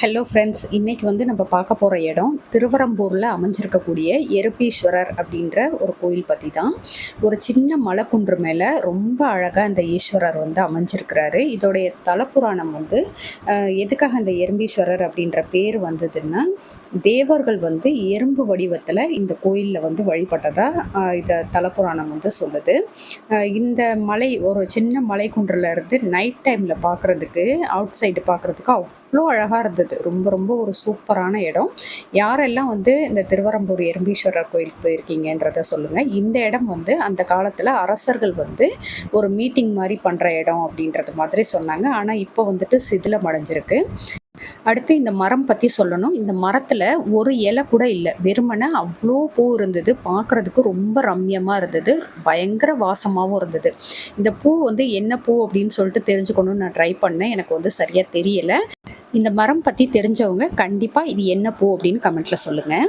Hello friends இன்றைக்கி வந்து நம்ம பார்க்க போகிற இடம் திருவரம்பூரில் அமைஞ்சிருக்கக்கூடிய எருப்பீஸ்வரர் அப்படின்ற ஒரு கோயில் பற்றி தான் ஒரு சின்ன மலைக்குன்று மேலே ரொம்ப அழகாக இந்த ஈஸ்வரர் வந்து அமைஞ்சிருக்கிறாரு. இதோடைய தலப்புராணம் வந்து எதுக்காக இந்த எறும்பீஸ்வரர் அப்படின்ற பேர் வந்ததுன்னா தேவர்கள் வந்து எறும்பு வடிவத்தில் இந்த கோயிலில் வந்து வழிபட்டதாக இதை தலப்புராணம் வந்து சொல்லுது. இந்த மலை ஒரு சின்ன மலைக்குன்றில் இருந்து நைட் டைமில் பார்க்குறதுக்கு அவுட் சைடு பார்க்குறதுக்கு அவ்வளோ அழகாக இருந்தது. ரொம்ப ரொம்ப ஒரு சூப்பரான இடம். யாரெல்லாம் வந்து இந்த திருவரம்பூர் எறும்பீஸ்வரர் கோயிலுக்கு போயிருக்கீங்கன்றத சொல்லுங்கள் இந்த இடம் வந்து அந்த காலத்தில் அரசர்கள் வந்து ஒரு மீட்டிங் மாதிரி பண்ணுற இடம் அப்படின்றது மாதிரி சொன்னாங்க. ஆனால் இப்போ வந்துட்டு சிதிலம் அடைஞ்சிருக்கு அடுத்து இந்த மரம் பற்றி சொல்லணும். இந்த மரத்தில் ஒரு இலை கூட இல்லை. வெறுமனை அவ்வளோ பூ இருந்தது. பார்க்குறதுக்கு ரொம்ப ரம்யமாக இருந்தது. பயங்கர வாசமாகவும் இருந்தது. இந்த பூ வந்து என்ன பூ அப்படின்னு சொல்லிட்டு தெரிஞ்சுக்கணும்னு நான் ட்ரை பண்ணேன். எனக்கு வந்து சரியாக தெரியலை. இந்த மரம் பற்றி தெரிஞ்சவங்க கண்டிப்பாக இது என்ன பூ அப்படின்னு கமெண்ட்டில் சொல்லுங்கள்